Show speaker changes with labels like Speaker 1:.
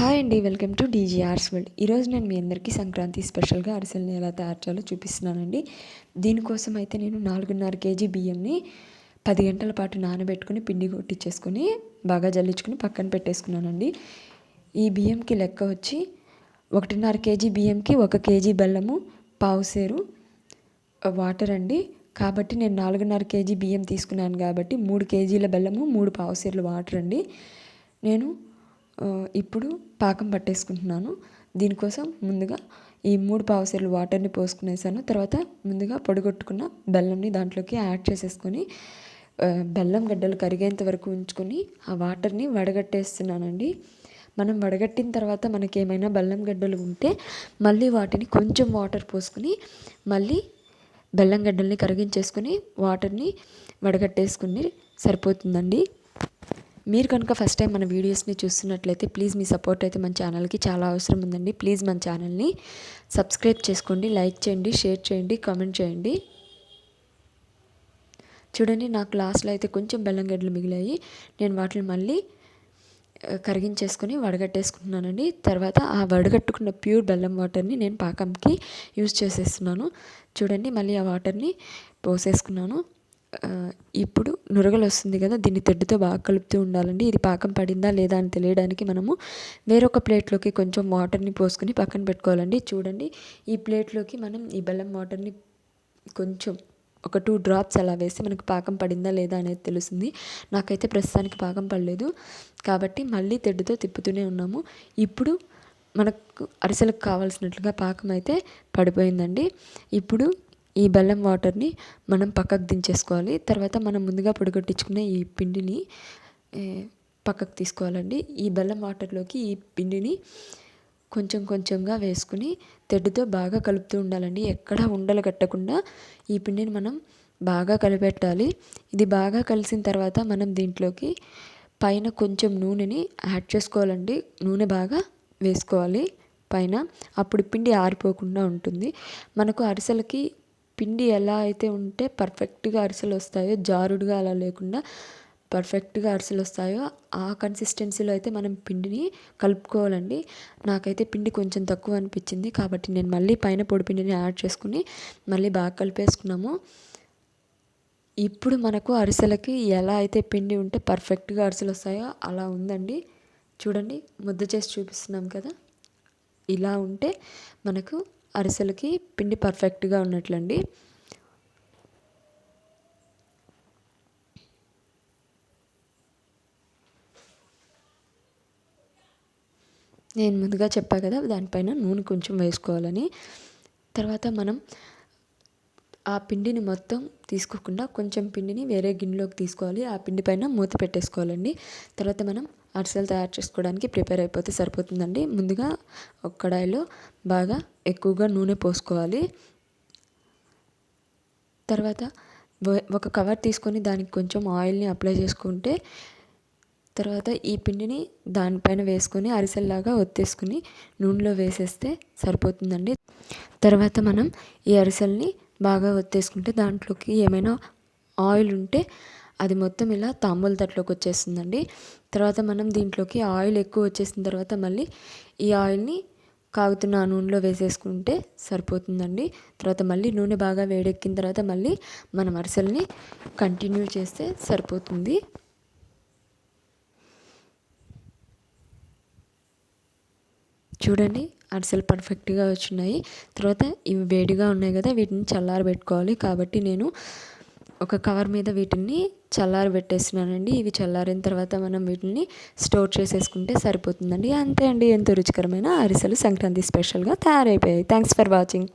Speaker 1: Hi అండి welcome to డీజీఆర్స్ world. ఈరోజు నేను మీ అందరికీ సంక్రాంతి స్పెషల్గా అరిసెల్ని ఎలా తయారు చేయాలో చూపిస్తున్నానండి. దీనికోసం అయితే నేను నాలుగున్నర కేజీ బియ్యంని పది గంటల పాటు నానబెట్టుకుని పిండి కొట్టించేసుకొని బాగా జల్లించుకుని పక్కన పెట్టేసుకున్నానండి. ఈ బియ్యంకి లెక్క వచ్చి ఒకటిన్నర కేజీ బియ్యంకి ఒక కేజీ బెల్లము పావుసేరు వాటర్ అండి. కాబట్టి నేను నాలుగున్నర కేజీ బియ్యం తీసుకున్నాను కాబట్టి మూడు కేజీల బెల్లము మూడు పావుసేర్లు వాటర్ అండి. నేను ఇప్పుడు పాకం పట్టేసుకుంటున్నాను. దీనికోసం ముందుగా ఈ మూడు పావుసేర్లు వాటర్ని పోసుకునేసాను. తర్వాత ముందుగా పొడిగొట్టుకున్న బెల్లంని దాంట్లోకి యాడ్ చేసేసుకొని బెల్లం గడ్డలు కరిగేంత వరకు ఉంచుకొని ఆ వాటర్ని వడగట్టేస్తున్నానండి. మనం వడగట్టిన తర్వాత మనకి ఏమైనా బెల్లం గడ్డలు ఉంటే మళ్ళీ వాటిని కొంచెం వాటర్ పోసుకొని మళ్ళీ బెల్లం గడ్డల్ని కరిగించేసుకొని వాటర్ని వడగట్టేసుకుని సరిపోతుందండి. మీరు కనుక ఫస్ట్ టైం మన వీడియోస్ని చూస్తున్నట్లయితే ప్లీజ్ మీ సపోర్ట్ అయితే మన ఛానల్కి చాలా అవసరం ఉందండి. ప్లీజ్ మన ఛానల్ని సబ్స్క్రైబ్ చేసుకోండి లైక్ చేయండి షేర్ చేయండి కామెంట్ చేయండి. చూడండి నాకు లాస్ట్లో అయితే కొంచెం బెల్లం గడ్డలు మిగిలాయి. నేను వాటిని మళ్ళీ కరిగించేసుకొని వడగట్టేసుకుంటున్నానండి. తర్వాత ఆ వడగట్టుకున్న ప్యూర్ బెల్లం వాటర్ని నేను పాకంకి యూజ్ చేసేస్తున్నాను. చూడండి మళ్ళీ ఆ వాటర్ని పోసేసుకున్నాను. ఇప్పుడు నురగలు వస్తుంది కదా దీన్ని తెడ్డుతో బాగా కలుపుతూ ఉండాలండి. ఇది పాకం పడిందా లేదా అని తెలియడానికి మనము వేరొక ప్లేట్లోకి కొంచెం వాటర్ని పోసుకొని పక్కన పెట్టుకోవాలండి. చూడండి ఈ ప్లేట్లోకి మనం ఈ బెల్లం వాటర్ని కొంచెం ఒక టూ డ్రాప్స్ అలా వేసి మనకు పాకం పడిందా లేదా అనేది తెలుస్తుంది. నాకైతే ప్రస్తుతానికి పాకం పడలేదు. కాబట్టి మళ్ళీ తెడ్డుతో తిప్పుతూనే ఉన్నాము. ఇప్పుడు మనకు అరిసెలకు కావాల్సినట్లుగా పాకం అయితే పడిపోయిందండి. ఇప్పుడు ఈ బెల్లం వాటర్ని మనం పక్కకు దించేసుకోవాలి. తర్వాత మనం ముందుగా పొడిగొట్టించుకునే ఈ పిండిని పక్కకు తీసుకోవాలండి. ఈ బెల్లం వాటర్లోకి ఈ పిండిని కొంచెం కొంచెంగా వేసుకుని తెడ్డుతో బాగా కలుపుతూ ఉండాలండి. ఎక్కడ ఉండలు కట్టకుండా ఈ పిండిని మనం బాగా కలిపెట్టాలి. ఇది బాగా కలిసిన తర్వాత మనం దీంట్లోకి పైన కొంచెం నూనెని యాడ్ చేసుకోవాలండి. నూనె బాగా వేసుకోవాలి పైన. అప్పుడు పిండి ఆరిపోకుండా ఉంటుంది. మనకు అరిసెలకి పిండి ఎలా అయితే ఉంటే పర్ఫెక్ట్గా అరిసెలు వస్తాయో జారుడుగా అలా లేకుండా పర్ఫెక్ట్గా అరిసెలు వస్తాయో ఆ కన్సిస్టెన్సీలో అయితే మనం పిండిని కలుపుకోవాలండి. నాకైతే పిండి కొంచెం తక్కువ అనిపించింది కాబట్టి నేను మళ్ళీ పైన పొడి పిండిని యాడ్ చేసుకుని మళ్ళీ బాగా కలిపేసుకున్నాము. ఇప్పుడు మనకు అరిసెలకి ఎలా అయితే పిండి ఉంటే పర్ఫెక్ట్గా అరిసెలు వస్తాయో అలా ఉందండి. చూడండి ముద్ద చేసి చూపిస్తున్నాం కదా. ఇలా ఉంటే మనకు అరిసెలకి పిండి పర్ఫెక్ట్గా ఉన్నట్లండి. నేను ముందుగా చెప్పా కదా దానిపైన నూనె కొంచెం వేసుకోవాలని. తర్వాత మనం ఆ పిండిని మొత్తం తీసుకోకుండా కొంచెం పిండిని వేరే గిన్నెలోకి తీసుకోవాలి. ఆ పిండి పైన మూత పెట్టేసుకోవాలండి. తర్వాత మనం అరిసెలు తయారు చేసుకోవడానికి ప్రిపేర్ అయిపోతే సరిపోతుందండి. ముందుగా ఒక కడాయిలో బాగా ఎక్కువగా నూనె పోసుకోవాలి. తర్వాత ఒక కవర్ తీసుకొని దానికి కొంచెం ఆయిల్ని అప్లై చేసుకుంటే తర్వాత ఈ పిండిని దానిపైన వేసుకొని అరిసెల్లాగా ఒత్తేసుకుని నూనెలో వేసేస్తే సరిపోతుందండి. తర్వాత మనం ఈ అరిసెల్ని బాగా ఒత్తేసుకుంటే దాంట్లోకి ఏమైనా ఆయిల్ ఉంటే అది మొత్తం ఇలా తాంబూల తట్లోకి వచ్చేస్తుందండి. తర్వాత మనం దీంట్లోకి ఆయిల్ ఎక్కువ వచ్చేసిన తర్వాత మళ్ళీ ఈ ఆయిల్ని కాగుతున్న నూనెలో వేసేసుకుంటే సరిపోతుందండి. తర్వాత మళ్ళీ నూనె బాగా వేడెక్కిన తర్వాత మళ్ళీ మనం అరిసెల్ని కంటిన్యూ చేస్తే సరిపోతుంది. చూడండి అరిసెలు పర్ఫెక్ట్గా వచ్చినాయి. తర్వాత ఇవి వేడిగా ఉన్నాయి కదా వీటిని చల్లారబెట్టుకోవాలి. కాబట్టి నేను ఒక కవర్ మీద వీటిని చల్లారి పెట్టేస్తున్నానండి. ఇవి చల్లారిన తర్వాత మనం వీటిని స్టోర్ చేసేసుకుంటే సరిపోతుందండి. అంతే అండి. ఎంతో రుచికరమైన అరిసెలు సంక్రాంతి స్పెషల్గా తయారైపోయాయి. Thanks for watching.